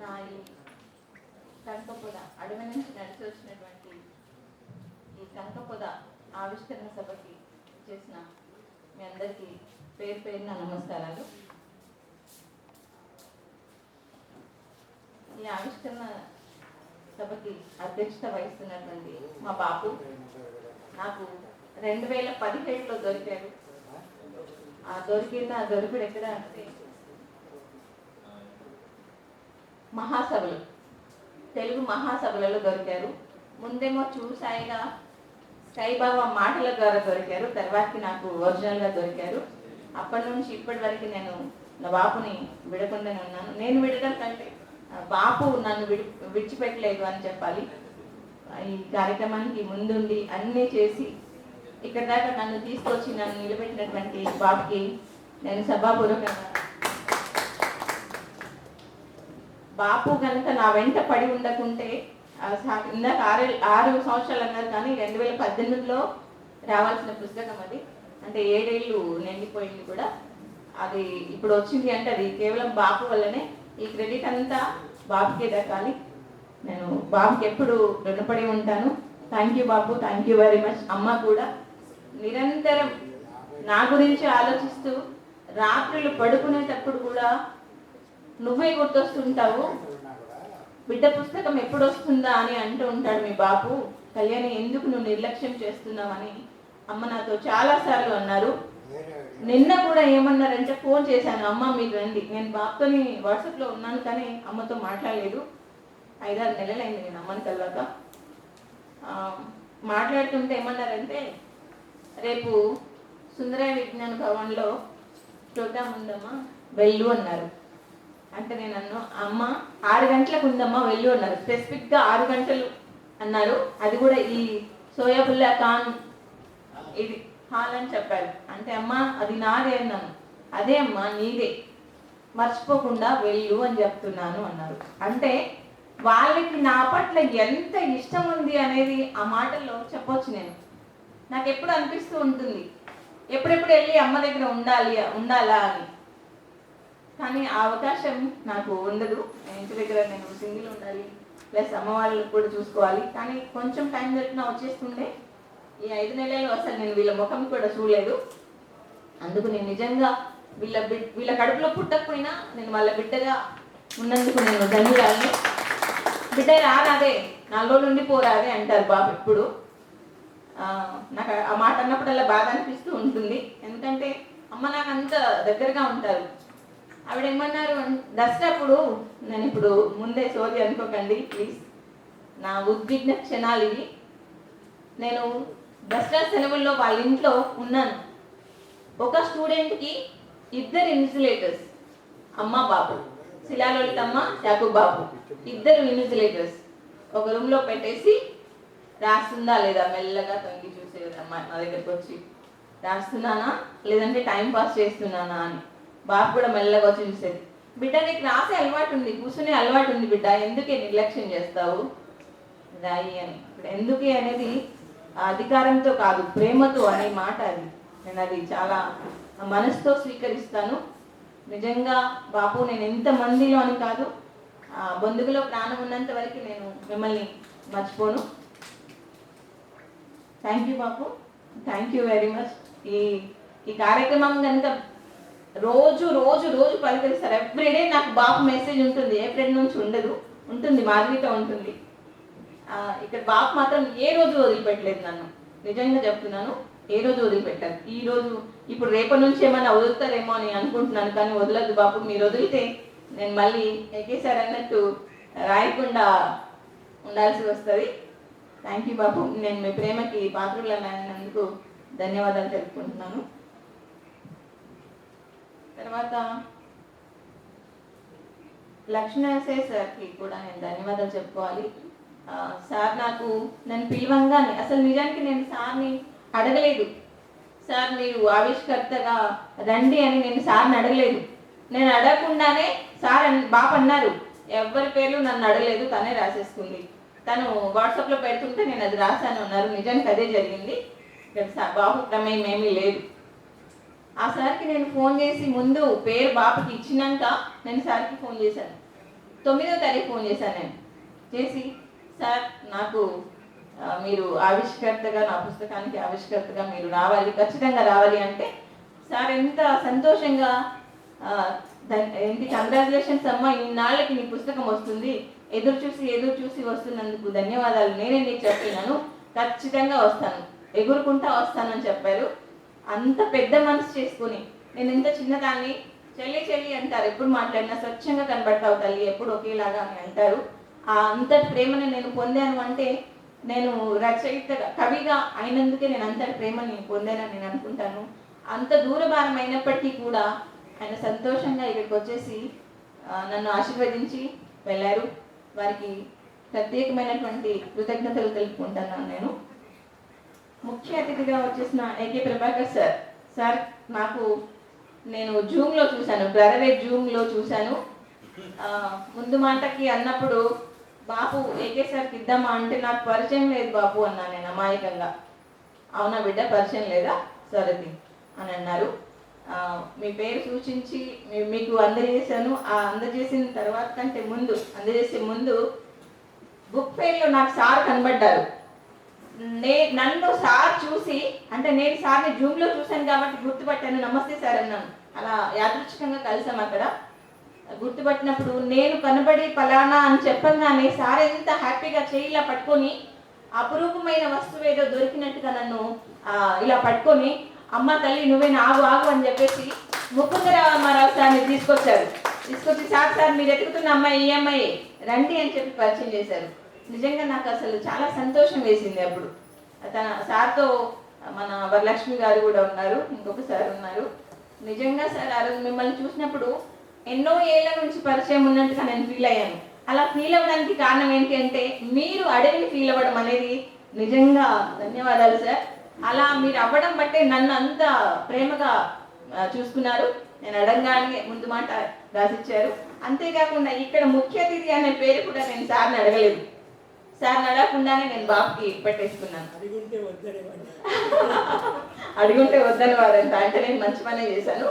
నాయి. ఈ అడవి నుంచి నడిచి వచ్చినటువంటి ఈ కంకపొద ఆవిష్కరణ సభకి చేసిన మీ అందరికీ పేరు పేరున నమస్కారాలు. ఈ ఆవిష్కరణ సభకి అధ్యక్షత వహిస్తున్నటువంటి మా బాపు నాకు రెండు వేల పదిహేడులో దొరికాడు ఆ దొరికిన దొరికిడు ఎక్కడ? అంటే మహాసభలు. తెలుగు మహాసభలలో దొరికారు. ముందేమో చూసాయిగా సాయిబాబా మాటల ద్వారా దొరికారు. తర్వాతకి నాకు ఒరిజినల్గా దొరికారు. అప్పటి నుంచి ఇప్పటి వరకు నేను నా బాపుని విడకుండానే ఉన్నాను. నేను విడడం కంటే బాపు నన్ను విడి విడిచిపెట్టలేదు అని చెప్పాలి. ఈ కార్యక్రమానికి ముందుండి అన్నీ చేసి ఇక్కడ దాకా నన్ను తీసుకొచ్చి నన్ను నిలబెట్టినటువంటి బాబుకి నేను సభాపూర్వకంగా బాపు కనుక నా వెంట పడి ఉండకుంటే ఇందాక ఆరు ఆరు సంవత్సరాలు అన్నారు కానీ రెండు వేల పద్దెనిమిదిలో రావాల్సిన పుస్తకం అది. అంటే ఏడేళ్ళు నిండిపోయింది కూడా. అది ఇప్పుడు వచ్చింది అంటే అది కేవలం బాపు వల్లనే ఈ క్రెడిట్ అంతా బాబుకే దక్కాలి. నేను బాబుకి ఎప్పుడు రుణపడి ఉంటాను. థ్యాంక్ యూ బాబు థ్యాంక్ యూ వెరీ మచ్ అమ్మ కూడా నిరంతరం నా గురించి ఆలోచిస్తూ రాత్రులు పడుకునేటప్పుడు కూడా నువ్వే గుర్తొస్తుంటావు? బిడ్డ పుస్తకం ఎప్పుడు వస్తుందా అని అంటూ ఉంటాడు మీ బాబు. కళ్యాణి ఎందుకు నువ్వు నిర్లక్ష్యం చేస్తున్నావని అమ్మ నాతో చాలా సార్లు అన్నారు. నిన్న కూడా ఏమన్నారంటే ఫోన్ చేశాను. అమ్మ మీరు రండి. నేను బాబుతోని వాట్సాప్లో ఉన్నాను కానీ అమ్మతో మాట్లాడలేదు. ఐదారు నెలలైంది నేను అమ్మని కలవాక మాట్లాడుతుంటే ఏమన్నారంటే రేపు సుందరయ్య విజ్ఞాన భవన్లో ప్రోగ్రామ్ ఉందమ్మా. వెళ్ళు అన్నారు. అంటే నేను అన్నా అమ్మ ఆరు గంటలకు ఉందమ్మా వెళ్ళు అన్నారు. స్పెసిఫిక్గా ఆరు గంటలు అన్నారు. అది కూడా ఈ సోయాబుల్లా ఖాన్ ఇది హాల్ అని చెప్పారు. అంటే అమ్మ అది నాదే అన్నాను. అదే అమ్మా నీదే. మర్చిపోకుండా వెళ్ళు అని చెప్తున్నాను అన్నారు. అంటే వాళ్ళకి నా పట్ల ఎంత ఇష్టం ఉంది అనేది ఆ మాటల్లో చెప్పొచ్చు నేను. నాకు ఎప్పుడు అనిపిస్తూ ఉంటుంది. ఎప్పుడెప్పుడు వెళ్ళి అమ్మ దగ్గర ఉండాలి ఉండాలా అని. కానీ ఆ అవకాశం నాకు ఉండదు. నేను ఇంటి దగ్గర నేను సింగిల్ ఉండాలి. ప్లస్ అమ్మ వాళ్ళని కూడా చూసుకోవాలి. కానీ కొంచెం టైం దొరికినా వచ్చేస్తుండే. ఈ ఐదు నెలలు అసలు నేను వీళ్ళ ముఖం కూడా చూడలేదు. అందుకు నేను నిజంగా వీళ్ళ బిడ్ వీళ్ళ కడుపులో పుట్టకపోయినా నేను వాళ్ళ బిడ్డగా ఉన్నందుకు నేను ధన్యురాలని. బిడ్డ రారాదే నాలుగు రోజులు ఉండిపోరాదే అంటారు బాబు ఎప్పుడు. నాకు ఆ మాట అన్నప్పుడల్లా బాధ అనిపిస్తూ ఉంటుంది. ఎందుకంటే అమ్మ నాకు అంత దగ్గరగా ఉంటారు. ఆవిడ ఏమన్నారు అన్- దసరా నేను ఇప్పుడు ముందే సోది అనుకోకండి ప్లీజ్. నా ఉద్విగ్న క్షణాలు ఇవి. నేను దసరా సెలవుల్లో వాళ్ళ ఇంట్లో ఉన్నాను. ఒక స్టూడెంట్కి ఇద్దరు ఇన్సులేటర్స్ అమ్మ బాబు. శిలాలలితమ్మ యాకూబ్ బాబు. ఇద్దరు ఇన్సులేటర్స్. ఒక రూమ్లో పెట్టేసి రాస్తుందా లేదా? మెల్లగా తొంగి చూసేది అమ్మ నా దగ్గరకు వచ్చి రాస్తున్నానా? లేదంటే టైం పాస్ చేస్తున్నానా అని. బాబు కూడా మెల్లగా వచ్చి చూసేది. బిడ్డ నీకు రాసే అలవాటు ఉంది కూర్చునే అలవాటు ఉంది బిడ్డ ఎందుకే నిర్లక్ష్యం చేస్తావు? రాయి అని. ఇప్పుడు ఎందుకే అనేది అధికారంతో కాదు ప్రేమతో అనే మాట అది. నేను అది చాలా మనసుతో స్వీకరిస్తాను. నిజంగా బాపు నేను ఎంత మందిలో అని కాదు ఆ బంధువులో ప్రాణం ఉన్నంత వరకు నేను మిమ్మల్ని మర్చిపోను. థ్యాంక్ యూ బాపు థ్యాంక్ యూ వెరీ మచ్. ఈ ఈ కార్యక్రమం కనుక రోజు రోజు రోజు పలకరిస్తారు. ఎవ్రీడే నాకు బాపు మెసేజ్ ఉంటుంది. ఏప్రిల్ నుంచి ఉండదు. ఉంటుంది మాధవితో ఉంటుంది. ఇక్కడ బాపు మాత్రం ఏ రోజు వదిలిపెట్టలేదు నన్ను. నిజంగా చెప్తున్నాను ఏ రోజు వదిలిపెట్టారు. ఈ రోజు ఇప్పుడు రేపటి నుంచి ఏమైనా వదులుతారేమో అని అనుకుంటున్నాను కానీ వదలదు బాపు మీరు వదిలితే నేను మళ్ళీ ఎక్కేసారి అన్నట్టు రాయకుండా ఉండాల్సి వస్తుంది. థ్యాంక్ యూ బాబు. నేను మీ ప్రేమకి పాత్రులైనందుకు ధన్యవాదాలు తెలుపుకుంటున్నాను. తర్వాత లక్ష్మణసే సార్కి కూడా నేను ధన్యవాదాలు చెప్పుకోవాలి. సార్ నాకు నన్ను పిలవంగానే అసలు నిజానికి నేను సార్ని అడగలేదు. సార్ మీరు ఆవిష్కర్తగా రండి అని నేను సార్ని అడగలేదు. నేను అడగకుండానే సార్ అన్- బాప అన్నారు. ఎవరి పేర్లు నన్ను అడగలేదు తనే రాసేసుకుంది. తను వాట్సాప్లో పెడుతుంటే నేను అది రాశాను అన్నారు. నిజానికి అదే జరిగింది. ఇక్కడ బాబు ప్రమేయం ఏమీ లేదు. ఆ సార్కి నేను ఫోన్ చేసి ముందు పేరు బాబుకి ఇచ్చినాక నేను సార్కి ఫోన్ చేశాను. తొమ్మిదో తారీఖు ఫోన్ చేశాను నేను. చేసి సార్ నాకు మీరు ఆవిష్కర్తగా నా పుస్తకానికి ఆవిష్కర్తగా మీరు రావాలి ఖచ్చితంగా రావాలి అంటే సార్ ఎంత సంతోషంగా ఏంటి కంగ్రాచులేషన్స్ అమ్మా ఇన్నాళ్ళకి నీ పుస్తకం వస్తుంది. ఎదురు చూసి ఎదురు చూసి వస్తున్నందుకు ధన్యవాదాలు. నేనే నీకు చెప్పినాను. ఖచ్చితంగా వస్తాను. ఎగురుకుంటా వస్తానని చెప్పారు. అంత పెద్ద మనసు చేసుకుని నేను ఇంత చిన్నదాన్ని చెల్లి చెల్లి అంటారు. ఎప్పుడు మాట్లాడినా స్వచ్ఛంగా కనబడతావు తల్లి ఎప్పుడు ఒకేలాగా అని అంటారు. ఆ అంతటి ప్రేమని నేను పొందాను అంటే నేను రచయిత కవిగా అయినందుకే నేను అంతటి ప్రేమని పొందానని నేను అనుకుంటాను. అంత దూరభారం అయినప్పటికీ కూడా ఆయన సంతోషంగా ఇక్కడికి వచ్చేసి నన్ను ఆశీర్వదించి వెళ్ళారు. వారికి ప్రత్యేకమైనటువంటి కృతజ్ఞతలు తెలుపుకుంటున్నాను నేను. ముఖ్య అతిథిగా వచ్చేసిన ఏకే ప్రభాకర్ సార్. సార్ నాకు నేను జూమ్లో చూశాను. బ్రదరే జూమ్లో చూశాను. ముందు మాటకి అన్నప్పుడు బాపు ఏకే సార్కి ఇద్దామా అంటే నాకు పరిచయం లేదు బాపు అన్నా నేను అమాయకంగా. అవునా బిడ్డ పరిచయం లేదా? సరే అని అన్నారు. మీ పేరు సూచించి మీకు అందజేశాను. ఆ అందజేసిన తర్వాత కంటే ముందు అందజేసే ముందు బుక్ పేర్లో నాకు సార్ కనబడ్డారు. నే నన్ను సార్ చూసి అంటే నేను సార్ని జూమ్లో చూశాను కాబట్టి గుర్తుపట్టాను నమస్తే సార్ అన్నాను. అలా యాదృచ్ఛికంగా కలిసాం అక్కడ. గుర్తుపట్టినప్పుడు నేను కనబడి పలానా అని చెప్పంగానే సార్ ఎంత హ్యాపీగా చేయిలా పట్టుకొని అపురూపమైన వస్తువు ఏదో దొరికినట్టుగా నన్ను ఇలా పట్టుకొని అమ్మ తల్లి నువ్వే ఆగు ఆగు అని చెప్పేసి ముకుందరామారావు సార్ని తీసుకొచ్చారు. తీసుకొచ్చి సార్ సార్ మీరు ఎదుగుతున్న అమ్మాయి ఈ అమ్మాయి రండి అని చెప్పి పరిచయం చేశారు. నిజంగా నాకు అసలు చాలా సంతోషం వేసింది అప్పుడు. తన సార్తో మన వరలక్ష్మి గారు కూడా ఉన్నారు ఇంకొక సార్ ఉన్నారు. నిజంగా సార్ ఆ రోజు మిమ్మల్ని చూసినప్పుడు ఎన్నో ఏళ్ళ నుంచి పరిచయం ఉన్నట్టుగా నేను ఫీల్ అయ్యాను. అలా ఫీల్ అవ్వడానికి కారణం ఏంటి అంటే మీరు అడవిని ఫీల్ అవ్వడం అనేది నిజంగా ధన్యవాదాలు సార్. అలా మీరు అవ్వడం బట్టే నన్ను అంత ప్రేమగా చూసుకున్నారు. నేను అడగగానే ముందు మాట రాసిచ్చారు. అంతేకాకుండా ఇక్కడ ముఖ్య అతిథి అనే పేరు కూడా నేను సార్ని అడగలేదు. సార్ని అడగకుండానే నేను బాబుకి పెట్టేసుకున్నాను. అడిగుంటే వద్దనేవాడిని అడుగుంటే వద్దని అంటే నేను మంచి పనే చేశాను.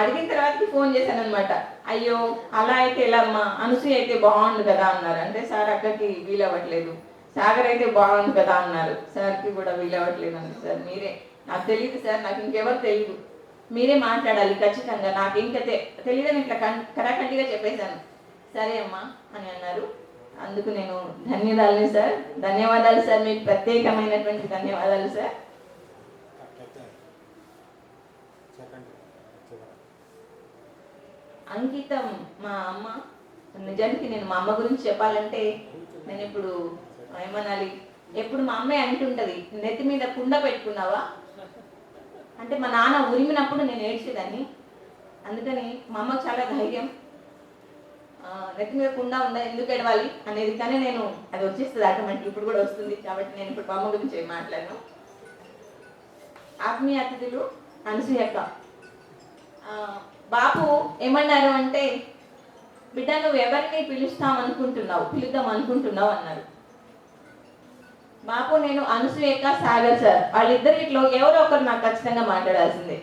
అడిగిన తర్వాతకి ఫోన్ చేశాను అనమాట అయ్యో అలా అయితే ఎలా అమ్మా అనసూయ అయితే బాగుండు కదా అన్నారు. అంటే సార్ అక్కకి వీలవ్వట్లేదు. సాగర్ అయితే బాగుండు కదా అన్నారు. సార్కి కూడా వీలవ్వట్లేదు అండి సార్ మీరే. నాకు తెలియదు సార్ నాకు ఇంకెవరు తెలియదు మీరే మాట్లాడాలి ఖచ్చితంగా. నాకు ఇంకా తెలియదని ఇట్లా కన్ కరాఖండిగా చెప్పేశాను. సరే అమ్మా అని అన్నారు. అందుకు నేను ధన్యవాదాలు సార్. ధన్యవాదాలు సార్ మీకు ప్రత్యేకమైనటువంటి ధన్యవాదాలు సార్. అంకితం మా అమ్మ నిజానికి నేను మా అమ్మ గురించి చెప్పాలంటే నేను ఇప్పుడు ఏమనాలి? ఎప్పుడు మా అమ్మే అంటుంటది నెత్తి మీద కుండ పెట్టుకున్నావా? అంటే మా నాన్న ఉరిమినప్పుడు నేను ఏడ్చేదాన్ని. అందుకని మా అమ్మకు చాలా ధైర్యం. నెత్తి మీద కుండ ఉందా? ఎందుకు ఎడవాలి అనేది కానీ నేను అది వచ్చేస్తుంది ఆటోమేటిక్ ఇప్పుడు కూడా వస్తుంది. కాబట్టి నేను ఇప్పుడు మా గురించి మాట్లాడను. ఆత్మీయ అతిథులు అనసూయక్క బాపు ఏమన్నారు అంటే బిడ్డ నువ్వు ఎవరిని పిలుస్తాం అనుకుంటున్నావు? పిలుద్దాం అనుకుంటున్నావు అన్నారు. బాపు నేను అనసూయక సాగర్ సార్. వాళ్ళిద్దరిట్లో ఎవరో ఒకరు నాకు ఖచ్చితంగా మాట్లాడాల్సిందే.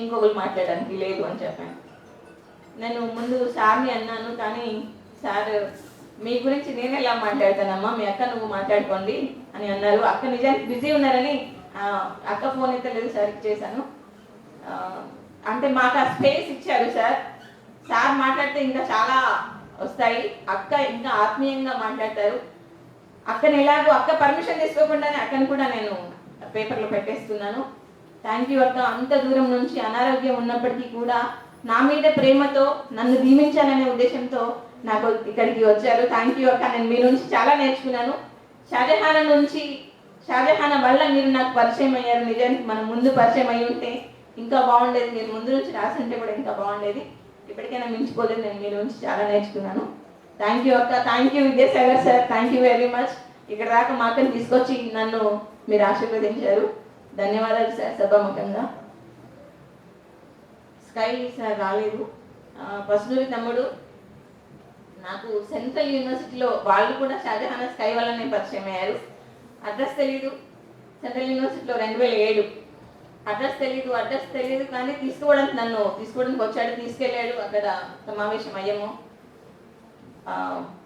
ఇంకొకరు మాట్లాడడానికి లేదు అని చెప్పాను. నేను ముందు సార్ని అన్నాను కానీ సార్ మీ గురించి నేను ఎలా మాట్లాడతానమ్మా? మీ అక్క నువ్వు మాట్లాడుకోండి అని అన్నారు. అక్క నిజానికి బిజీ ఉన్నారని అక్క ఫోన్ అయితే లేదు సార్ చేశాను అంటే మాకు ఆ స్పేస్ ఇచ్చారు సార్. సార్ మాట్లాడితే ఇంకా చాలా వస్తాయి. అక్క ఇంకా ఆత్మీయంగా మాట్లాడతారు. అక్కని ఎలాగో అక్క పర్మిషన్ తీసుకోకుండానే అక్కని కూడా నేను పేపర్లో పెట్టేస్తున్నాను. థ్యాంక్ యూ అక్క. అంత దూరం నుంచి అనారోగ్యం ఉన్నప్పటికీ కూడా నా మీద ప్రేమతో నన్ను దీవించాలనే ఉద్దేశంతో నాకు ఇక్కడికి వచ్చారు. థ్యాంక్ యూ అక్క. నేను మీ నుంచి చాలా నేర్చుకున్నాను. షాజహాన్ నుంచి షాజహాన్ వల్ల మీరు నాకు పరిచయం అయ్యారు. నిజానికి మనం ముందు పరిచయం అయి ఉంటే ఇంకా బాగుండేది. మీరు ముందు నుంచి రాసి కూడా ఇంకా బాగుండేది. ఇప్పటికైనా మించిపోలేదు. నేను మీ నుంచి చాలా నేర్చుకున్నాను. థ్యాంక్ యూ అక్క. Thank you Vidyasagar sir thank you very much ఇక్కడ దాకా మా అక్కని తీసుకొచ్చి నన్ను మీరు ఆశీర్వదించారు. ధన్యవాదాలు సార్ సభాముఖంగా స్కై సార్ రాలేదు. ఆ, తమ్ముడు నాకు సెంట్రల్ యూనివర్సిటీలో వాళ్ళు కూడా షాజహాన్ స్కై వల్లనే పరిచయం అయ్యారు. అడ్రస్ తెలీదు. సెంట్రల్ యూనివర్సిటీలో రెండు వేల ఏడు. అడ్రస్ తెలీదు అడ్రస్ తెలియదు కానీ తీసుకోవడానికి నన్ను తీసుకోవడానికి వచ్చాడు తీసుకెళ్ళాడు అక్కడ సమావేశం అయ్యాము.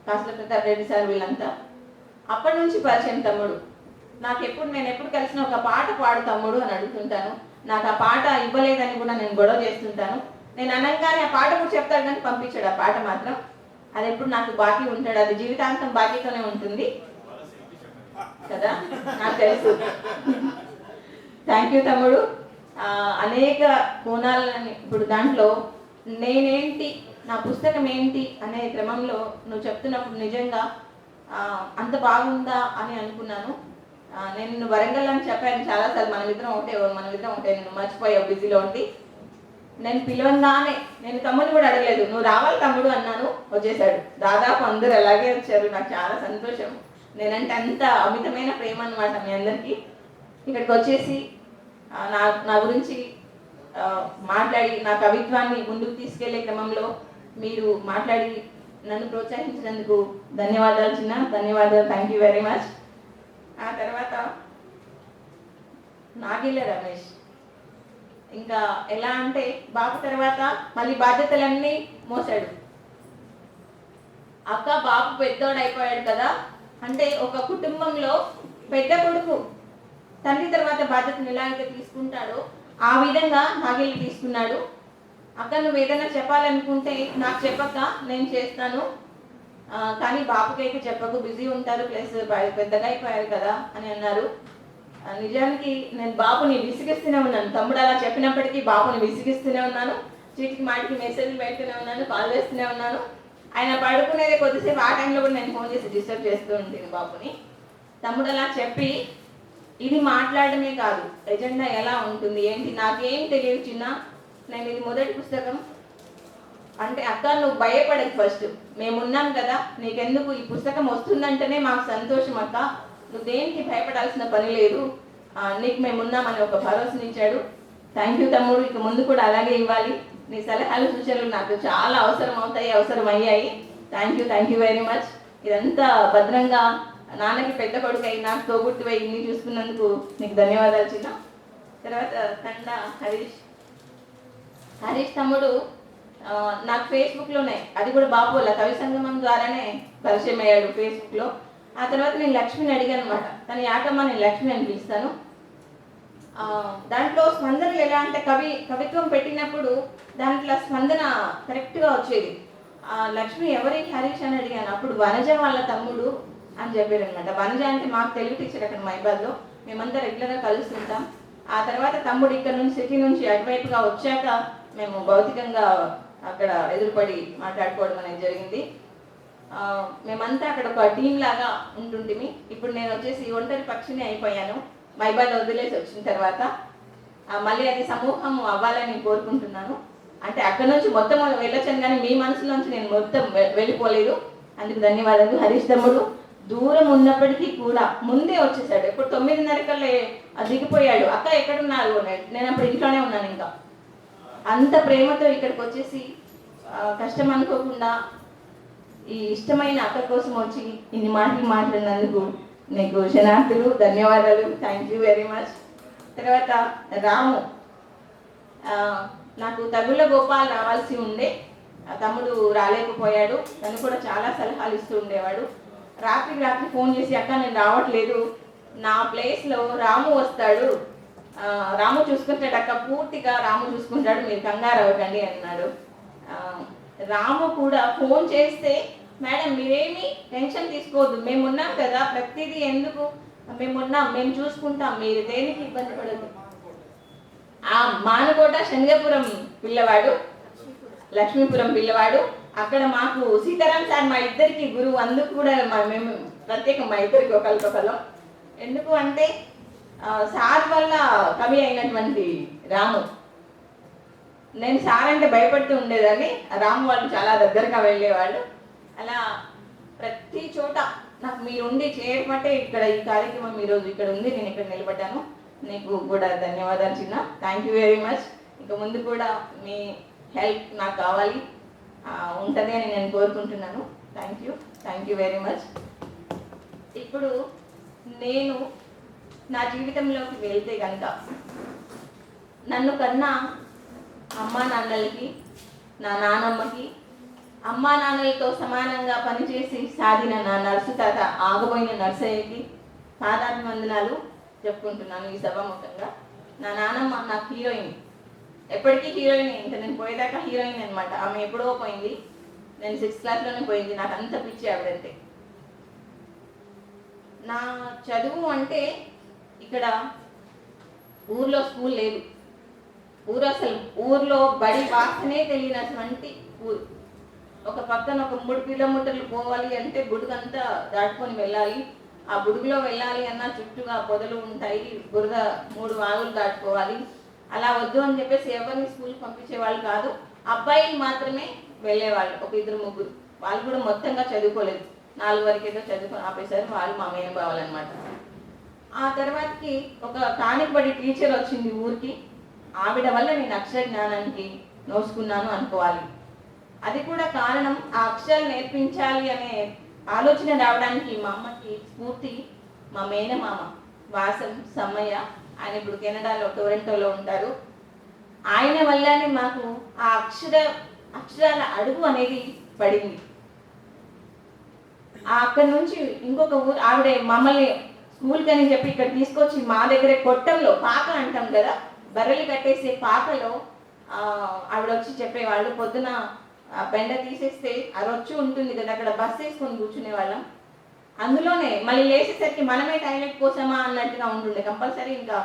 కాసుల ప్రతాప్ రెడ్డి సార్ వీళ్ళంతా. అప్పటి నుంచి పరిచయం తమ్ముడు. నాకు ఎప్పుడు నేను ఎప్పుడు కలిసిన ఒక పాట పాడు తమ్ముడు అని అడుగుతుంటాను. నాకు ఆ పాట ఇవ్వలేదని కూడా నేను గొడవ చేస్తుంటాను. నేను అనగానే ఆ పాట కూడా చెప్తాడు కానీ పంపించాడు ఆ పాట మాత్రం. అది ఎప్పుడు నాకు బాకీ ఉంటాడు. అది జీవితాంతం బాకీతోనే ఉంటుంది. కదా? నాకు తెలుసు. థ్యాంక్ యూ తమ్ముడు. అనేక కోణాలని ఇప్పుడు దాంట్లో నేనేంటి నా పుస్తకం ఏంటి అనే క్రమంలో నువ్వు చెప్తున్నప్పుడు నిజంగా అంత బాగుందా అని అనుకున్నాను. నేను నిన్ను వరంగల్ అని చెప్పాను. చాలాసార్లు మనమిద్దరం ఒకటే మనమిద్దరం ఒకటే. నేను మర్చిపోయావు బిజీలో ఉండి. నేను పిలవంగానే నేను తమ్ముని కూడా అడగలేదు. నువ్వు రావాలి తమ్ముడు అన్నాను. వచ్చేసాడు దాదాపు అందరూ అలాగే వచ్చారు. నాకు చాలా సంతోషం. నేనంటే అంత అమితమైన ప్రేమ అన్నమాట మీ అందరికీ. ఇక్కడికి వచ్చేసి నా నా గురించి మాట్లాడి నా కవిత్వాన్ని ముందుకు తీసుకెళ్ళే క్రమంలో మీరు మాట్లాడి నన్ను ప్రోత్సహించినందుకు ధన్యవాదాలు చిన్న. ధన్యవాదాలు. థ్యాంక్ యూ వెరీ మచ్ ఆ తర్వాత నాగిల్ల రమేష్. ఇంకా ఎలా అంటే బాబు తర్వాత మళ్ళీ బాధ్యతలన్నీ మోసాడు. అక్క బాబు పెద్దోడు అయిపోయాడు కదా. అంటే ఒక కుటుంబంలో పెద్ద కొడుకు తండ్రి తర్వాత బాధ్యతను ఎలా అయితే తీసుకుంటాడో ఆ విధంగా నాగిల్ని తీసుకున్నాడు. అక్క నువ్వు ఏదైనా చెప్పాలనుకుంటే నాకు చెప్పక్క నేను చేస్తాను. కానీ బాపుకైతే చెప్పకు బిజీ ఉంటారు ప్లస్ పెద్దగా అయిపోయారు కదా అని అన్నారు. నిజానికి నేను బాబుని విసిగిస్తూనే ఉన్నాను. తమ్ముడు అలా చెప్పినప్పటికీ బాబుని విసిగిస్తూనే ఉన్నాను. చీటికి మాటికి మెసేజ్లు పెడుతూనే ఉన్నాను కాల్ చేస్తూనే ఉన్నాను. ఆయన పడుకునేది కొద్దిసేపు ఆ టైంలో కూడా నేను ఫోన్ చేసి డిస్టర్బ్ చేస్తూ ఉంటుంది బాబుని తమ్ముడు అలా చెప్పి ఇది మాట్లాడమే కాదు. ఎజెండా ఎలా ఉంటుంది? ఏంటి? నాకేం తెలియదు చిన్న. నేను ఇది మొదటి పుస్తకం. అంటే అక్క నువ్వు భయపడకు ఫస్ట్ మేమున్నాం కదా నీకెందుకు ఈ పుస్తకం వస్తుందంటేనే మాకు సంతోషం అక్క. నువ్వు దేనికి భయపడాల్సిన పని లేదు. నీకు మేమున్నామని ఒక భరోసానిచ్చాడు థ్యాంక్ యూ తమ్ముడు ఇక ముందు కూడా అలాగే ఇవ్వాలి. నీ సలహాలు సూచనలు నాకు చాలా అవసరం అవుతాయి అవసరం అయ్యాయి. Thank you thank you very much ఇదంతా భద్రంగా నాన్నకి పెద్ద కొడుకు అయి నాకు తోబుట్టువై ఇన్ని చూసుకున్నందుకు నీకు ధన్యవాదాలు చిన్న. తర్వాత తండ హరీష్. హరీష్ తమ్ముడు నాకు ఫేస్బుక్లోనే అది కూడా బాబు వాళ్ళ కవి సంగమం ద్వారానే పరిచయం అయ్యాడు ఫేస్బుక్లో ఆ తర్వాత నేను లక్ష్మిని అడిగాను అనమాట తన యాటమ్మ నేను లక్ష్మి అని పిలుస్తాను. దాంట్లో స్పందనలు ఎలా అంటే కవి కవిత్వం పెట్టినప్పుడు దాంట్లో స్పందన కరెక్ట్గా వచ్చేది. ఆ, లక్ష్మి ఎవరి హరీష్ అని అడిగాను. అప్పుడు వనజ వాళ్ళ తమ్ముడు అని చెప్పారు అనమాట వనజ అంటే మాకు తెలుగు టీచర్ అక్కడ మైబాద్లో. మేమంతా రెగ్యులర్గా కలుస్తుంటాం ఆ తర్వాత తమ్ముడు ఇక్కడ నుంచి సిటీ నుంచి అటువైపుగా వచ్చాక మేము భౌతికంగా అక్కడ ఎదురుపడి మాట్లాడుకోవడం అనేది జరిగింది. మేమంతా అక్కడ ఒక టీం లాగా ఉంటుంటిమి. ఇప్పుడు నేను వచ్చేసి ఒంటరి పక్షిని అయిపోయాను. మైబాల్ వదిలేసి వచ్చిన తర్వాత మళ్ళీ అది సమూహం అవ్వాలని కోరుకుంటున్నాను. అంటే అక్కడ నుంచి మొత్తం వెళ్ళొచ్చాను కానీ మీ మనసులోంచి నేను మొత్తం వెళ్ళిపోలేదు. అందుకు ధన్యవాదాలు. హరీష్ తమ్ముడు దూరం ఉన్నప్పటికీ కూడా ముందే వచ్చేసాడు. ఇప్పుడు తొమ్మిదిన్నర కల్లా దిగిపోయాడు. అక్క ఎక్కడున్నారు? నేను అప్పుడు ఇంట్లోనే ఉన్నాను ఇంకా. అంత ప్రేమతో ఇక్కడికి వచ్చేసి కష్టం అనుకోకుండా ఈ ఇష్టమైన అక్క కోసం వచ్చి ఇన్ని మాటలు మాట్లాడినందుకు నీకు శనార్థులు ధన్యవాదాలు. థ్యాంక్ యూ వెరీ మచ్ తర్వాత రాము. నాకు తగుళ్ళ గోపాల్ రావాల్సి ఉండే. ఆ తమ్ముడు రాలేకపోయాడు. తను కూడా చాలా సలహాలు ఇస్తూ ఉండేవాడు. రాత్రికి రాత్రి ఫోన్ చేసి అక్క నేను రావట్లేదు. నా ప్లేస్లో రాము వస్తాడు. రాము చూసుకుంటాడు అక్క పూర్తిగా రాము చూసుకుంటాడు మీరు కంగారు అవ్వకండి అన్నాడు. రాము కూడా ఫోన్ చేస్తే మేడం మీరేమి టెన్షన్ తీసుకోవద్దు. మేము ఉన్నాం కదా ప్రతిదీ ఎందుకు? మేము ఉన్నాం మేము చూసుకుంటాం మీరు దేనికి ఇబ్బంది పడదు ఆ మానుకోట శనగపురం పిల్లవాడు లక్ష్మీపురం పిల్లవాడు అక్కడ మాకు సీతారాం సార్ మా ఇద్దరికి గురువు అందుకు కూడా మా- మేము ప్రత్యేకం మా ఇద్దరికి ఒకరికొకరం ఎందుకు అంటే సార్ వల్ల కవి అయినటువంటి రాము. నేను సార్ అంటే భయపడుతూ ఉండేదాన్ని. రాము వాళ్ళు చాలా దగ్గరగా వెళ్ళేవాళ్ళు. అలా ప్రతి చోట నాకు మీరుండి చేయబట్టే ఇక్కడ ఈ కార్యక్రమం ఈరోజు ఇక్కడ ఉంది. నేను ఇక్కడ నిలబడ్డాను. నీకు కూడా ధన్యవాదాలు చిన్న. థ్యాంక్ యూ వెరీ మచ్ ఇక ముందు కూడా మీ హెల్ప్ నాకు కావాలి. ఉంటుంది అని నేను కోరుకుంటున్నాను. Thank you thank you very much ఇప్పుడు నేను నా జీవితంలోకి వెళ్తే కనుక నన్ను కన్నా అమ్మా నాన్నలకి నా నానమ్మకి అమ్మా నాన్నలతో సమానంగా పనిచేసి సాధిన నా నర్సు తాత ఆగబోయిన నర్సయ్యకి పాదాభివందనాలు చెప్పుకుంటున్నాను ఈ సభాముఖంగా నా నానమ్మ నాకు హీరోయిన్. ఎప్పటికీ హీరోయిన్ ఇంత నేను పోయేదాకా హీరోయిన్ అనమాట ఆమె ఎప్పుడో పోయింది. నేను సిక్స్త్ క్లాస్లోనే పోయింది. నాకు అంత పిచ్చి ఆవిడంతే నా చదువు అంటే ఇక్కడ ఊర్లో స్కూల్ లేదు. ఊరు అసలు ఊర్లో బడి వాసనే తెలియనటువంటి ఊరు. ఒక పక్కన ఒక మూడు కిలోమీటర్లు పోవాలి అంటే బుడుగంతా దాటుకొని వెళ్ళాలి. ఆ బుడుగులో వెళ్ళాలి అన్న చుట్టూగా పొదలు ఉంటాయి. బురద మూడు వాగులు దాటుకోవాలి. అలా వద్దు అని చెప్పేసి ఎవరిని స్కూల్ పంపించేవాళ్ళు కాదు. అబ్బాయిలు మాత్రమే వెళ్ళేవాళ్ళు. ఒక ఇద్దరు ముగ్గురు. వాళ్ళు కూడా మొత్తంగా చదువుకోలేదు. నాలుగు వరకు ఏదో చదువుకొని ఆపేశారు. వాళ్ళు మా మేనబావాలన్నమాట ఆ తర్వాతకి ఒక కానిపడి టీచర్ వచ్చింది ఊరికి. ఆవిడ వల్ల నేను అక్షర జ్ఞానానికి నోసుకున్నాను అనుకోవాలి. అది కూడా కారణం ఆ అక్షరాలు నేర్పించాలి అనే ఆలోచన రావడానికి మా అమ్మకి స్ఫూర్తి మా మేనమామ వాసం సమ్మయ్య ఆయన ఇప్పుడు కెనడాలో టొరంటోలో ఉంటారు. ఆయన వల్లనే మాకు ఆ అక్షర అక్షరాల అడుగు అనేది పడింది. అక్కడి నుంచి ఇంకొక ఊరు ఆవిడ మమ్మల్ని స్కూల్కి అని చెప్పి ఇక్కడ తీసుకొచ్చి మా దగ్గర కొట్టంలో పాక అంటాం కదా బర్రెలు కట్టేసే పాకలో ఆవిడ వచ్చి చెప్పేవాళ్ళు పొద్దున ఆ పెండ తీసేస్తే ఆ రొచ్చు ఉంటుంది కదా అక్కడ బస్ వేసుకొని కూర్చునే వాళ్ళం. అందులోనే మళ్ళీ లేచేసరికి మనమే టాయిలెట్ కోసమా అన్నట్టుగా ఉంటుండే. కంపల్సరీ ఇంకా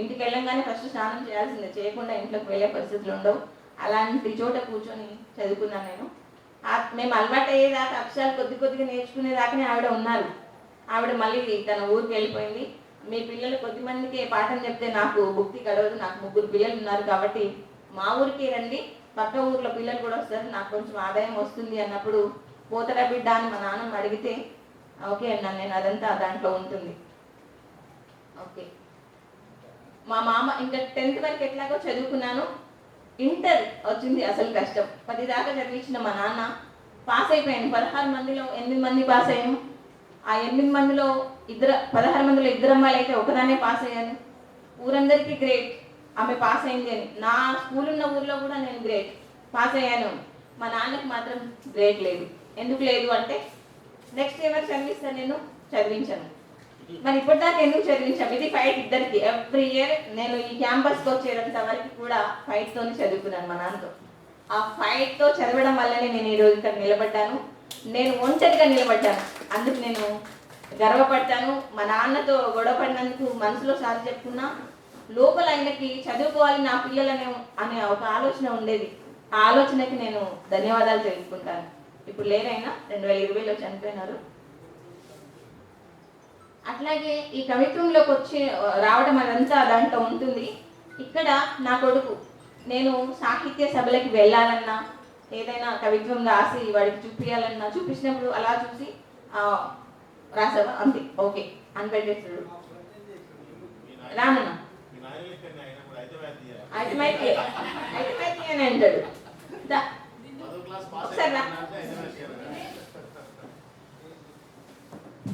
ఇంటికి వెళ్ళంగానే ఫస్ట్ స్నానం చేయాల్సిందే చేయకుండా ఇంట్లోకి వెళ్ళే పరిస్థితులు ఉండవు. అలాంటి చోట కూర్చొని చదువుకున్నాను నేను. మేము అలవాటు అయ్యేదాకా అక్షరాలు కొద్ది కొద్దిగా నేర్చుకునేదాకానే ఆవిడ ఉన్నారు. ఆవిడ మళ్ళీ తన ఊరికి వెళ్ళిపోయింది. మీ పిల్లలు కొద్దిమందికి పాఠం చెప్తే నాకు భుక్తి గడవదు నాకు ముగ్గురు పిల్లలు ఉన్నారు కాబట్టి మా ఊరికి రండి. పక్క ఊర్లో పిల్లలు కూడా వస్తారు. నాకు కొంచెం ఆదాయం వస్తుంది అన్నప్పుడు పోతరా బిడ్డ అని మా నాన్నమ్మ అడిగితే ఓకే అన్నాను నేను అదంతా దాంట్లో ఉంటుంది. ఓకే. మా మామ ఇంకా టెన్త్ వరకు ఎట్లాగో చదువుకున్నాను. ఇంటర్ వచ్చింది అసలు కష్టం. పది దాకా చదివించిన మా నాన్న పాస్ అయిపోయాను. పదహారు మందిలో ఎనిమిది మంది పాస్ అయ్యాము. ఆ ఎనిమిది మందిలో ఇద్దరు పదహారు మందిలో ఇద్దరు అమ్మాయిలు అయితే ఒకదానే పాస్ అయ్యాను ఊరందరికీ గ్రేట్ ఆమె పాస్ అయింది అని. నా స్కూల్ ఉన్న ఊర్లో కూడా నేను గ్రేట్ పాస్ అయ్యాను. మా నాన్నకి మాత్రం గ్రేట్ లేదు. ఎందుకు లేదు అంటే నెక్స్ట్ ఎవరు చదివిస్తాను నేను చదివించాను. మరి ఇప్పటిదాకా ఎందుకు చదివించాం? ఇది ఫైట్ ఇద్దరికి. ఎవ్రీ ఇయర్ నేను ఈ క్యాంపస్కి వచ్చేటంత వరకు కూడా ఫైట్తోనే చదువుకున్నాను మా నాన్నతో. ఆ ఫైట్తో చదవడం వల్లనే నేను ఈ రోజు ఇక్కడ నిలబడ్డాను. నేను ఒంటరిగా నిలబడ్డాను. అందుకు నేను గర్వపడతాను మా నాన్నతో గొడవ పడినందుకు మనసులో సారి చెప్పుకున్నా లోపల ఆయనకి చదువుకోవాలి నా పిల్లలనే అనే ఒక ఆలోచన ఉండేది. ఆ ఆలోచనకి నేను ధన్యవాదాలు తెలుపుకుంటాను. ఇప్పుడు లేరైనా రెండు వేల ఇరవైలో చనిపోయినారు. అట్లాగే ఈ కవిత్వంలోకి వచ్చి రావడం అదంతా దాంట్లో ఉంటుంది. ఇక్కడ నా కొడుకు నేను సాహిత్య సభలకి వెళ్ళాలన్నా ఏదైనా కవిత్వం రాసి వాడికి చూపించాలన్నా చూపించినప్పుడు అలా చూసి రాసావా? అంతే. ఓకే. అని పెట్టేస్తాడు రానన్నా. అని అంటాడు.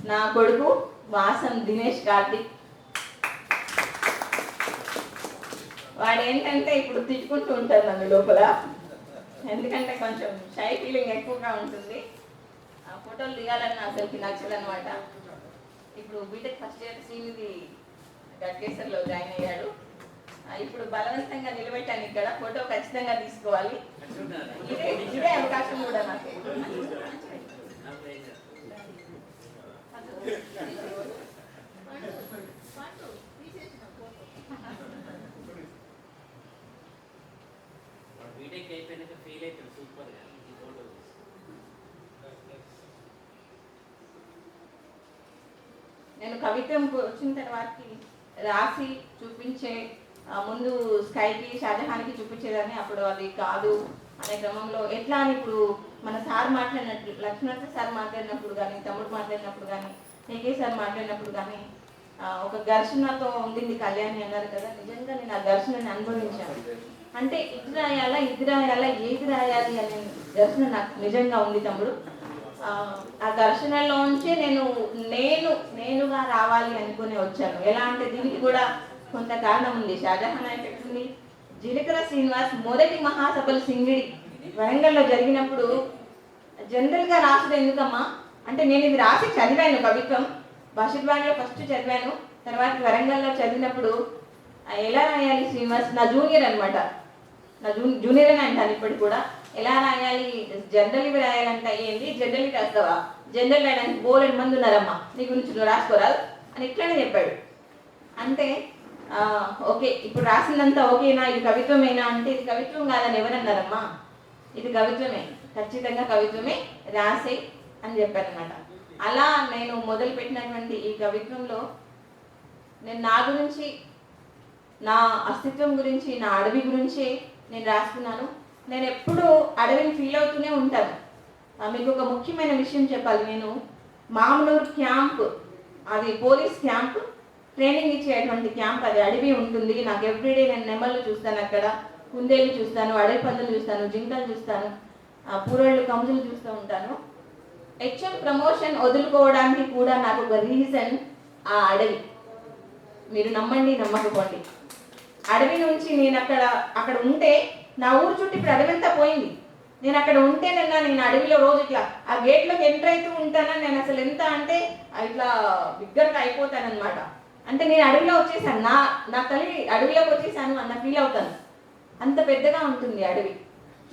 నా కొడుకు వాసం దినేష్ కార్తిక్. వాడు ఏంటంటే ఇప్పుడు తిట్టుకుంటూ ఉంటారు నన్ను లోపల. ఎందుకంటే కొంచెం షై ఫీలింగ్ ఎక్కువగా ఉంటుంది. ఆ ఫోటోలు దిగాలన్న అసలుకి నచ్చదనమాట ఇప్పుడు బీటెక్ ఫస్ట్ ఇయర్ సీనిది గట్కేసర్లో జాయిన్ అయ్యాడు. ఇప్పుడు బలవంతంగా నిలబెట్టాను ఇక్కడ. ఫోటో ఖచ్చితంగా తీసుకోవాలి. ఇదే ఇదే అవకాశం కూడా నాకు బీటెక్ అయిపోయినాక ఫీల్ అవుతాడు సూపర్గా ఈ ఫోటో నేను కవిత్వం వచ్చిన తర్వాత రాసి చూపించే ముందు స్కైకి షాజహాన్కి చూపించేదాన్ని. అప్పుడు అది కాదు అనే క్రమంలో ఎట్లా అని ఇప్పుడు మన సార్ మాట్లాడినట్లు లక్ష్మణ సార్ మాట్లాడినప్పుడు కానీ తమ్ముడు మాట్లాడినప్పుడు కానీ నేకే సార్ మాట్లాడినప్పుడు కానీ ఒక ఘర్షణతో ఉండింది కళ్యాణి అన్నారు కదా. నిజంగా నేను ఆ ఘర్షణని అనుభవించాను. అంటే ఇది రాయాలా ఇది రాయాలా ఏది రాయాలి అనే ఘర్షణ నాకు నిజంగా ఉంది తమ్ముడు. ఆ, ఆ ఘర్షణలోంచి నేను నేను నేనుగా రావాలి అనుకుని వచ్చాను. ఎలా అంటే దీనికి కూడా కొంత కారణం ఉంది. షాజహాన్ అని చెప్తుంది జీలకర్ర శ్రీనివాస్ మొదటి మహాసభలు సింగిడి. వరంగల్లో జరిగినప్పుడు జనరల్గా రాసుడు ఎందుకమ్మా? అంటే నేను ఇది రాసి చదివాను కవిత్వం. భాషద్వానిలో ఫస్ట్ చదివాను. తర్వాత వరంగల్లో చదివినప్పుడు ఎలా రాయాలి శ్రీనివాస్? నా జూనియర్ అనమాట నా జూ జూనియర్ అని అంటాను ఇప్పటికి కూడా. ఎలా రాయాలి? జనరల్ ఇవి రాయాలంటే ఏంటి జనరల్ ఇవి రాస్తావా? జనరల్ రాయడానికి బోలెడు మంది ఉన్నారమ్మా. నీ గురించి నువ్వు రాసుకోరాదు అని ఎట్లనే చెప్పాడు. అంటే ఓకే ఇప్పుడు రాసిందంతా ఓకేనా? ఇది కవిత్వమేనా? అంటే ఇది కవిత్వం కాదని ఎవరన్నారమ్మా? ఇది కవిత్వమే. ఖచ్చితంగా కవిత్వమే రాసే అని చెప్పారనమాట అలా నేను మొదలు పెట్టినటువంటి ఈ కవిత్వంలో నేను నా గురించి నా అస్తిత్వం గురించి నా అడవి గురించి నేను రాసుకున్నాను నేను ఎప్పుడూ అడవిని ఫీల్ అవుతూనే ఉంటాను. మీకు ఒక ముఖ్యమైన విషయం చెప్పాలి. నేను మామనూరు క్యాంప్ అది పోలీస్ క్యాంప్ ట్రైనింగ్ ఇచ్చేటువంటి క్యాంప్ అది అడవి ఉంటుంది. నాకు ఎవ్రీడే నేను నెమళ్ళు చూస్తాను అక్కడ కుందేలు చూస్తాను అడవి పందులు చూస్తాను జింకలు చూస్తాను ఆ, పూరళ్ళు కముజులు చూస్తూ ఉంటాను. హెచ్ఎం ప్రమోషన్ వదులుకోవడానికి కూడా నాకు ఒక రీజన్ ఆ అడవి. మీరు నమ్మండి నమ్మకపోండి. అడవి నుంచి నేను అక్కడ అక్కడ ఉంటే నా ఊరు చుట్టూ ఇప్పుడు పోయింది. నేను అక్కడ ఉంటేనన్నా నేను అడవిలో రోజు ఇట్లా ఆ గేట్లోకి ఎంటర్ అవుతూ ఉంటానని నేను అసలు ఎంత అంటే ఇట్లా బిగ్గరగా అయిపోతానమాట అంటే నేను అడవిలో వచ్చేసాను. నా నా తల్లి అడవిలోకి వచ్చేసాను అన్న ఫీల్ అవుతాను. అంత పెద్దగా ఉంటుంది అడవి.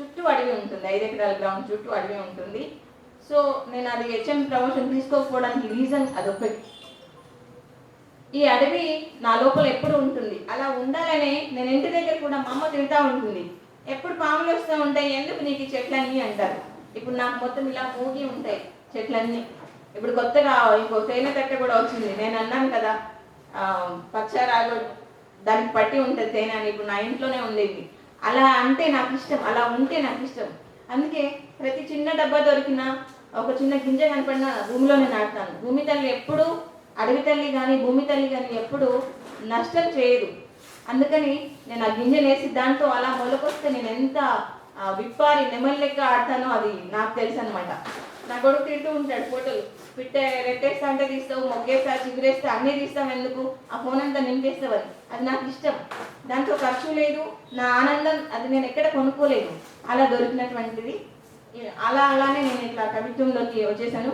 చుట్టూ అడవి ఉంటుంది. ఐదు ఎకరాల గ్రౌండ్ చుట్టూ అడవి ఉంటుంది. సో నేను అది హెచ్ఎం ప్రమోషన్ తీసుకోకపోవడానికి రీజన్ అదొకటి ఈ అడవి నా లోపల ఎప్పుడు ఉంటుంది. అలా ఉండాలనే నేను ఇంటి దగ్గర కూడా మా అమ్మ తింటా ఉంటుంది. ఎప్పుడు పాములు వస్తూ ఉంటాయి ఎందుకు నీకు చెట్లన్నీ అంటారు? ఇప్పుడు నాకు మొత్తం ఇలా మూగి ఉంటాయి చెట్లన్నీ. ఇప్పుడు కొత్తగా ఇంకో తేనె తట్ట కూడా వచ్చింది. నేను అన్నాను కదా ఆ, పచ్చరాలు దానికి పట్టి ఉంటుంది తేనె అని. ఇప్పుడు నా ఇంట్లోనే ఉండేది అలా అంటే నాకు ఇష్టం అలా ఉంటే నాకు ఇష్టం. అందుకే ప్రతి చిన్న డబ్బా దొరికినా ఒక చిన్న గింజ కనపడినా భూమిలోనే నాటుతాను. భూమి తల్లి ఎప్పుడు అడవి తల్లి కానీ భూమి తల్లి కానీ ఎప్పుడు నష్టం చేయదు. అందుకని నేను ఆ గింజనేసి దాంతో అలా మొలకొస్తే నేను ఎంత విప్పారి నెమలి లెక్క ఆడతానో అది నాకు తెలుసు అనమాట నా కొడుకు తింటూ ఉంటాడు ఫోటోలు. పిట్టే రెట్టేస్తా అంటే తీస్తావు మొగ్గేస్తా చిగురేస్తా అన్నీ తీస్తావు ఎందుకు? ఆ ఫోన్ అంతా నింపేస్తావని అది నాకు ఇష్టం. దాంతో ఖర్చు లేదు నా ఆనందం అది నేను ఎక్కడ కొనుక్కోలేదు. అలా దొరికినటువంటిది. అలా అలానే నేను ఇట్లా కవిత్వంలోకి వచ్చేసాను.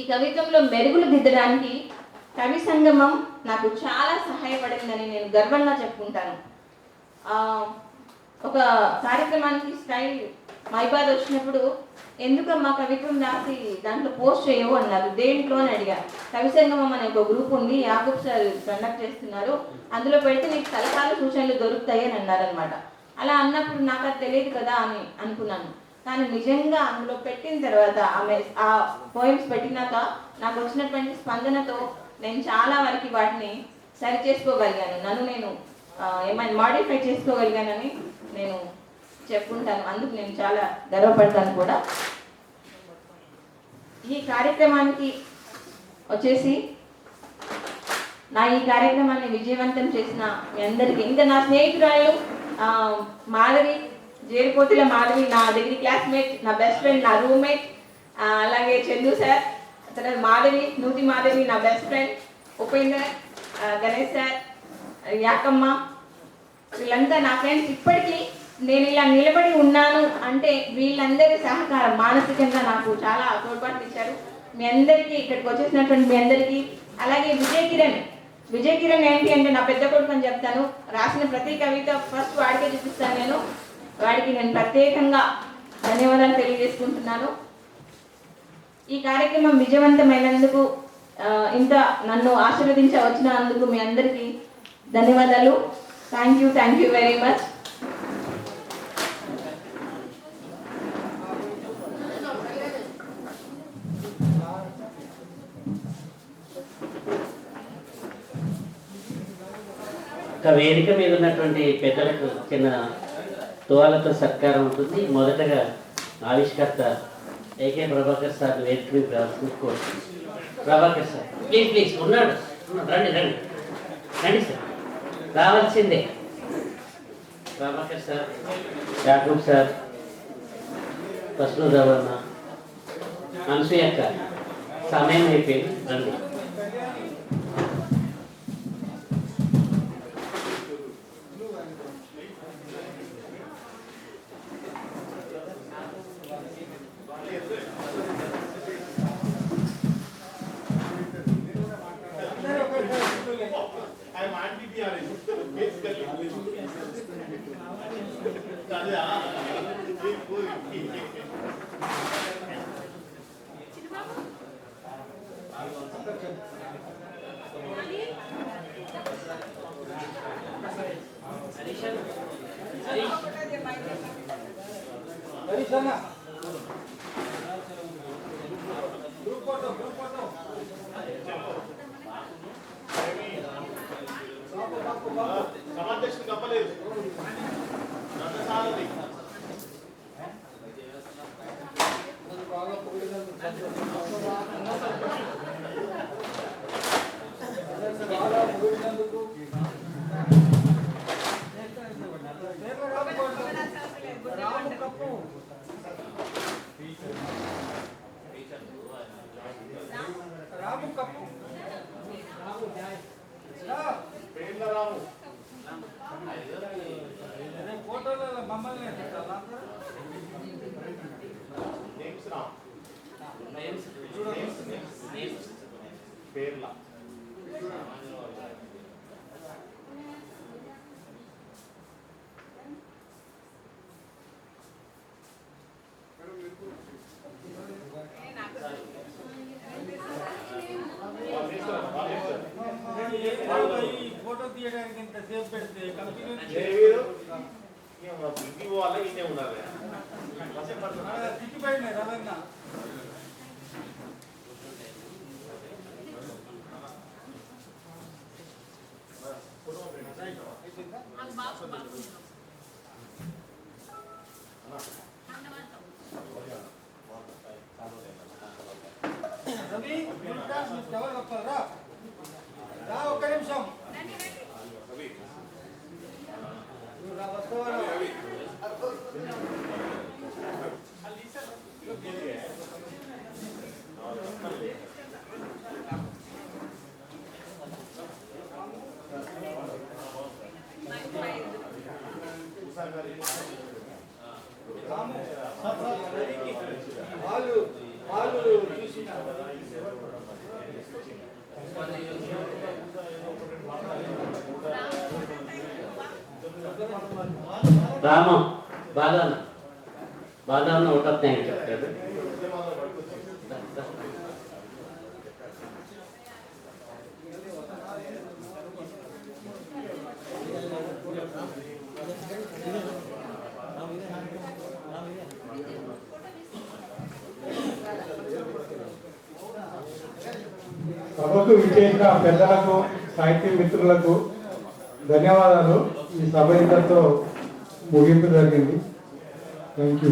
ఈ కవిత్వంలో మెరుగులు దిద్దడానికి కవి సంగమం నాకు చాలా సహాయపడిందని నేను గర్వంగా చెప్పుకుంటాను. ఒక కార్యక్రమానికి స్టైల్ మైబాద్ వచ్చినప్పుడు ఎందుకు మా కవిత్వం రాసి దాంట్లో పోస్ట్ చేయవు? అన్నారు. దేంట్లో? అని అడిగారు కవి అనే ఒక గ్రూప్ ఉంది యాకూబ్ సార్ కండక్ట్ చేస్తున్నారు. అందులో పెడితే నీకు సలహాలు సూచనలు దొరుకుతాయి అని అన్నారనమాట అలా అన్నప్పుడు నాకు అది తెలియదు కదా అని అనుకున్నాను. కానీ నిజంగా అందులో పెట్టిన తర్వాత ఆమె ఆ పోయిమ్స్ పెట్టినాక నాకు వచ్చినటువంటి స్పందనతో నేను చాలా వరకు వాటిని సరి చేసుకోగలిగాను. నన్ను నేను ఏమైనా మాడిఫై చేసుకోగలిగానని నేను చెప్పుకుంటాను అందుకు నేను చాలా గర్వపడతాను కూడా. ఈ కార్యక్రమానికి వచ్చేసి నా ఈ కార్యక్రమాన్ని విజయవంతం చేసిన మీ అందరికీ ఇంకా నా స్నేహితురాలు మాధవి జేరిపోతుల మాధవి నా డిగ్రీ క్లాస్మేట్ నా బెస్ట్ ఫ్రెండ్ నా రూమ్మేట్ అలాగే చందు సార్ తర్వాత మాధవి నూతి మాధవి నా best friend Upender Ganesh sir Yakamma వీళ్ళంతా నా ఫ్రెండ్స్ ఇప్పటికీ నేను ఇలా నిలబడి ఉన్నాను అంటే వీళ్ళందరి సహకారం మానసికంగా నాకు చాలా తోడ్పాటు ఇచ్చారు మీ అందరికీ ఇక్కడికి వచ్చేసినటువంటి మీ అందరికీ అలాగే విజయ్ కిరణ్. విజయ్ కిరణ్ ఏంటి అంటే నా పెద్ద కొడుకు అని చెప్తాను. రాసిన ప్రతి కవిత ఫస్ట్ వాడికే చూపిస్తాను నేను. వాడికి నేను ప్రత్యేకంగా ధన్యవాదాలు తెలియజేసుకుంటున్నాను. ఈ కార్యక్రమం విజయవంతమైనందుకు ఇంత నన్ను ఆశీర్వదించ వచ్చినందుకు మీ అందరికీ ధన్యవాదాలు. Thank you thank you very much ఒక వేదిక మీద ఉన్నటువంటి పెద్దలకు చిన్న తువాలతో సత్కారం ఉంటుంది. మొదటగా ఆవిష్కర్త ఏకే ప్రభాకర్ సార్ వేదిక మీద రావాల్సింది ప్రభాకర్ సార్ ప్లీజ్ ప్లీజ్ ఉన్నాడు. రండి రండి. రండి సార్. రావాల్సిందే. ప్రభాకర్ సార్ యాకూబ్ సార్ వసూధవర్మ అనసూయక్క సమయం అయిపోయింది. రండి. సమాధ్యక్షుడు కప్పలేదు. రథసారథి వాళ్ళు వాళ్ళు చూసి రామం బాధ బాధ పెద్దలకు సాహిత్య మిత్రులకు ధన్యవాదాలు. ఈ సభ ఇంతతో ముగింపు జరిగింది. Thank you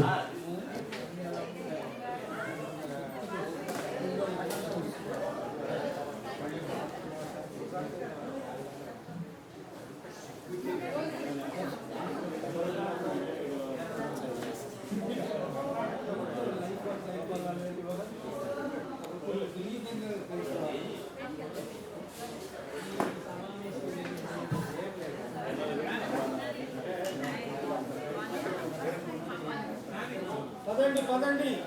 Modern Day.